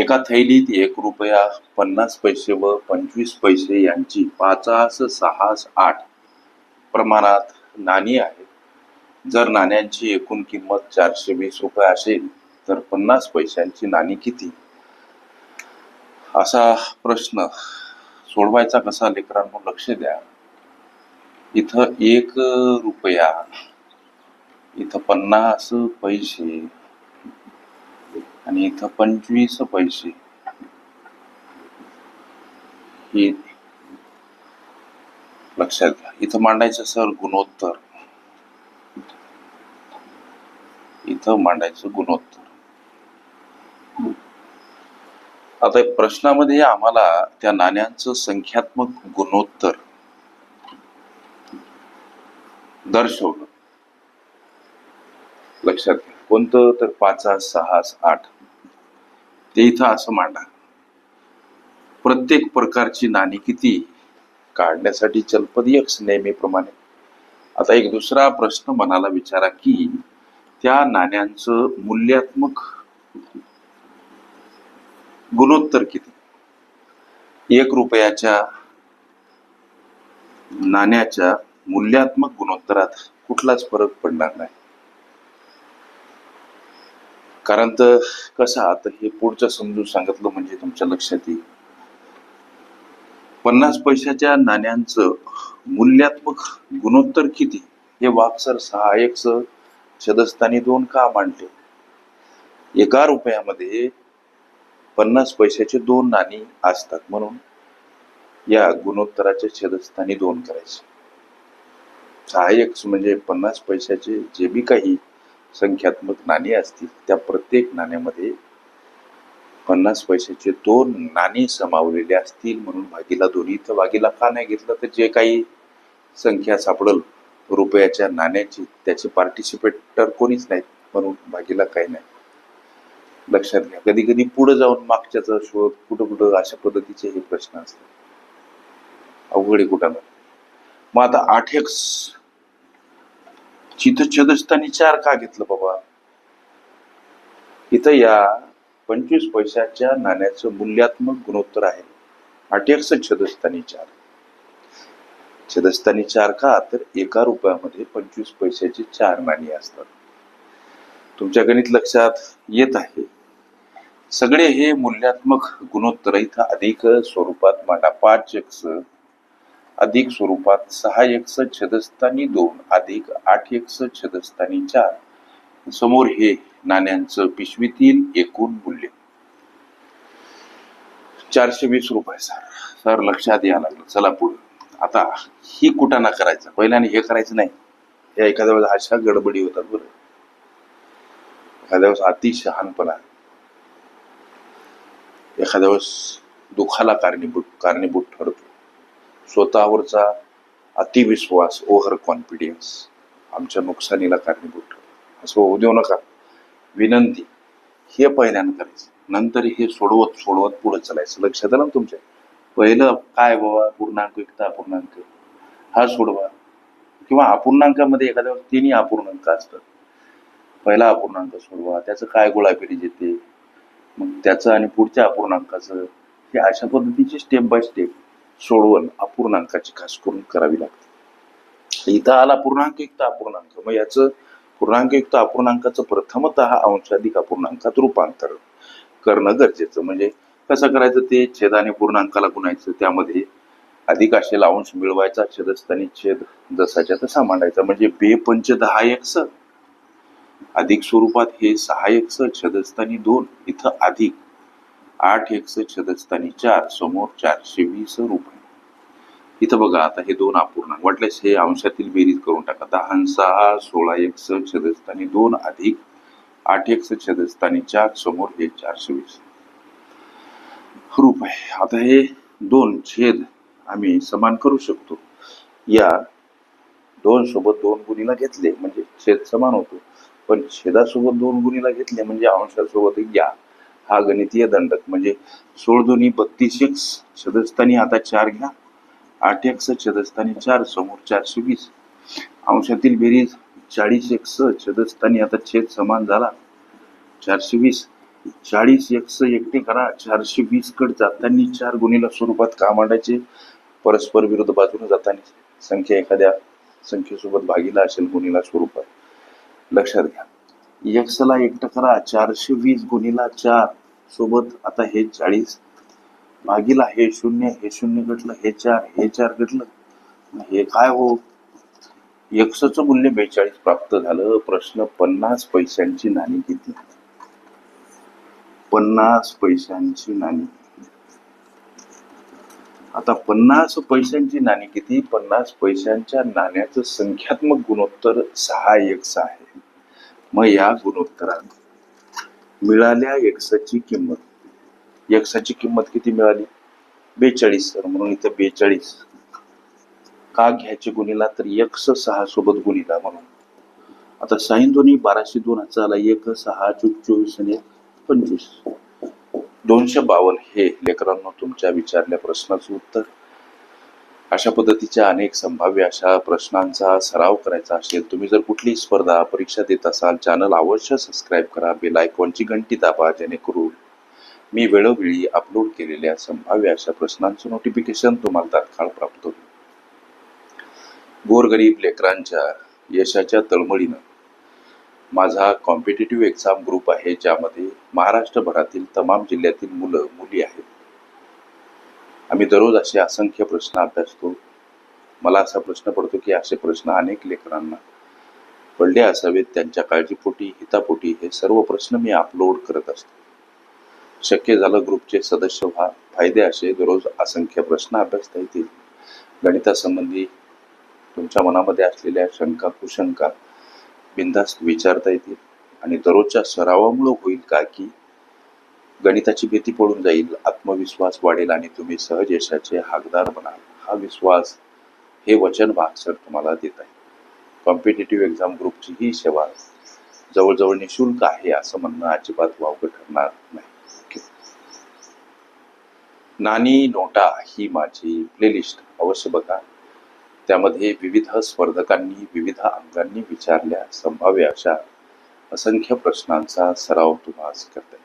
एका थैलीत एक रुपया पन्नास पैसे व पंचवीस पैसे यांची पाचास सहास आठ प्रमाणात नाणी आहेत. जर नाण्यांची एकूण किंमत चारशे वीस रुपये असेल तर पन्नास पैशांची नाणी किती? असा प्रश्न सोडवायचा कसा लेकरांनो लक्ष द्या. इथं एक रुपया इथं पन्नास पैसे आणि इथं पंचवीस पैसे. हे लक्षात घ्या. इथं मांडायचं सर गुणोत्तर. इथं मांडायचं गुणोत्तर. आता प्रश्नामध्ये आम्हाला त्या नाण्यांचं संख्यात्मक गुणोत्तर दर्शवलं. लक्षात घ्या. कोणतं? तर पाच सहा आठ. ते इथं असं मांडा. प्रत्येक प्रकारची नाणी किती काढण्यासाठी चलपद यक्स नेहमीप्रमाणे. आता एक दुसरा प्रश्न मनाला विचारा की त्या नाण्यांचं मूल्यात्मक गुणोत्तर किती? एक रुपयाच्या नाण्याच्या मूल्यात्मक गुणोत्तरात कुठलाच फरक पडणार नाही. कारण तर कसं आता हे पुढचं समजून सांगितलं म्हणजे तुमच्या लक्षात येईल. पन्नास पैशाच्या नाण्यांचं मूल्यात्मक गुणोत्तर किती? हे वाक्सर सहा एक दोन का मांडले एका रुपयामध्ये पन्नास पैशाचे दोन नाणी असतात म्हणून या गुणोत्तराच्या छेदस्थानी दोन करायचे. सहाय्यक म्हणजे पन्नास पैशाचे जे बी काही संख्यात्मक नाणी असतील त्या प्रत्येक नाण्यामध्ये पन्नास पैशाचे दोन नाणी समावलेले असतील म्हणून भागीला दोन्ही तर भागीला का नाही घेतलं तर जे काही संख्या सापडल रुपयाच्या नाण्याची त्याचे पार्टिसिपेटर कोणीच नाहीत म्हणून भागीला काही नाही. लक्षात घ्या कधी कधी पुढे जाऊन मागच्याचा शोध कुठं कुठं अशा पद्धतीचे हे प्रश्न असतात. अवघड आहे कुठं मग आता आठ एक चित्र चार का घेतलं बाबा. इथं या पंचवीस पैशाच्या नाण्याचं मूल्यात्मक गुणोत्तर आहे. आठ छदस्थानी चार. छदस्थानी चार का तर एका रुपयामध्ये पंचवीस पैशाची चार नाणी असतात. तुमच्या गणित लक्षात येत आहे. सगळे हे मूल्यात्मक गुणोत्तर इथं अधिक स्वरूपात मांडा. पाच एक्स अधिक स्वरूपात सहा एक्स छदस्थानी दोन अधिक आठ एक्स छदस्थानी चार. समोर हे नाण्यांचं पिशवीतील एकूण मूल्य. चारशे वीस रुपये सर. सर लक्षात या लागलं. चला पुढे. आता ही कुटाणा करायचा पहिल्याने हे करायचं नाही. या एखाद्या वेळेस अशा गडबडी होतात बरं. एखाद्या वेळेस अति शहाणपणा एखाद्या वेळेस दुखाला कारणीभूत कारणीभूत ठरतो. स्वतःवरचा अतिविश्वास ओव्हर कॉन्फिडियन्स आमच्या नुकसानीला कारणीभूत ठरतो. असं होऊ देऊ नका. विनंती हे पहिल्यानं करायचं. नंतर हे सोडवत सोडवत पुढे चालायचं. लक्षात आलं ना तुमच्या? पहिलं काय बाबा? पूर्णांक एकता अपूर्णांक हा सोडवा. किंवा अपूर्णांकामध्ये एखाद्या तिन्ही अपूर्णांक असतात. पहिला अपूर्णांक सोडवा. त्याचं काय गोळाफेरीज येते मग त्याचं आणि पुढच्या अपूर्णांकाचं हे अशा पद्धतीची स्टेप बाय स्टेप सोडवण अपूर्णांकाची खास करून करावी लागते. इथं आला पूर्णांकयुक्त अपूर्णांक मग याचं पूर्णांकयुक्त अपूर्णांकाचं प्रथमतः अंशाधिक अपूर्णांकात रूपांतर करणं गरजेचं. म्हणजे कसं करायचं? ते छेदाने पूर्णांकाला गुणायचं. त्यामध्ये अधिक असेल अंश मिळवायचा छेदस्थानी छेद जसाच्या तसा मांडायचा. म्हणजे बे पंच दहा एक्स अधिक स्वरूपात हे सहा एक्स छेदस्थानी दोन इथं अधिक. आठ एक्स छदस्थानी चार समोर चारशे वीस रुपये. इथं बघा आता हे दोन अपूर्णांक वाटल्यास हे अंशातील बेरीज करून टाका. दहा सहा सोळा एक्स छदस्थानी दोन अधिक आठ एक्स छदस्थानी चार समोर हे चारशे वीस रुपये. आता हे दोन छेद आम्ही समान करू शकतो. या दोन सोबत दोन गुणीला घेतले म्हणजे छेद समान होतो. पण छेदासोबत दोन गुणीला घेतले म्हणजे अंशासोबत घ्या हा गणितीय दंडक. म्हणजे सोळ दोन्ही बत्तीस एक्स छदस्थानी आता चार घ्या. आठ एक्स छदस्थानी चार समोर चारशे वीस. अंशातील बेरीज चाळीस एक्स छदस्थानी आता छेद समान झाला. चारशे वीस. चाळीस एक्स एकटे करा. चारशे वीस कड जातानी चार गुणीला स्वरूपात का मांडायचे? परस्पर विरुद्ध बाजूने जाताना. संख्या एखाद्या संख्येसोबत भागीला असेल गुणीला स्वरूपात. लक्षात घ्या. एक्सला एकटं करा. चारशे वीस गुणीला चार. सोबत आता हे चाळीस भागीला हे शून्य हे शून्य घटलं हे चार हे चार घटलं हे काय हो? एक्सचं मूल्य बेचाळीस प्राप्त झालं. प्रश्न पन्नास पैशांची नाणी किती पन्नास पैशांची नाणी. आता पन्नास पैशांची नाणी किती? पन्नास पैशांच्या नाण्याचं संख्यात्मक गुणोत्तर सहा एक्स आहे. मग या गुणोत्तरात मिळाल्या एक्साची किंमत. एक्साची किंमत किती मिळाली? बेचाळीस तर म्हणून इथं बेचाळीस. का घ्यायचे गुणीला? तर एक्स सहा सोबत गुणीला म्हणून. आता साईन दोन्ही बाराशे दोन हाताला एक सहा चूक चोवीस आणि पंचवीस. दोनशे बावन्न हे लेकरांना तुमच्या विचारल्या प्रश्नाचं उत्तर. अशा पद्धतीच्या अनेक संभाव्य अशा प्रश्नांचा सराव करायचा असेल तुम्ही जर कुठली स्पर्धा परीक्षा देत असाल चॅनल अवश्य सबस्क्राईब करा बेल आयकॉनची घंटी दाबा जेणेकरून मी वेळोवेळी अपलोड केलेल्या संभाव्य अशा प्रश्नांचं नोटिफिकेशन तुम्हाला तात्काळ प्राप्त होईल. गोरगरीब लेकरांच्या यशाच्या तळमळीनं माझा कॉम्पिटेटिव्ह एक्झाम ग्रुप आहे ज्यामध्ये महाराष्ट्रभरातील तमाम जिल्ह्यातील मुलं मुली आहेत. आम्ही दररोज असे असंख्य प्रश्न अभ्यासतो. मला असा प्रश्न पडतो की असे प्रश्न अनेक लेकरांना पडले असावेत. त्यांच्या काळजीपोटी हितापोटी हे सर्व प्रश्न मी अपलोड करत असतो. शक्य झालं ग्रुपचे सदस्य व्हा. फायदे असे दररोज असंख्य प्रश्न अभ्यासता येतील. गणितासंबंधी तुमच्या मनामध्ये असलेल्या शंका कुशंका बिनधास्त विचारता येतील. आणि दररोजच्या सरावामुळे होईल का की गणिताची भीती पडून जाईल. आत्मविश्वास वाढेल आणि तुम्ही सहज यशाचे हाकदार बनाल. हा विश्वास हे वचन भाग सर तुम्हाला देत आहे. कॉम्पिटेटिव्ह एक्झाम ग्रुपची ही सेवा जवळजवळ निशुल्क आहे असं म्हणणं अजिबात वावगं ठरणार नाही. नानी नोटा ही माझी प्लेलिस्ट अवश्य बघा. त्यामध्ये विविध स्पर्धकांनी विविध अंगांनी विचारल्या संभाव्य अशा असंख्य प्रश्नांचा सराव तुम्हाला करता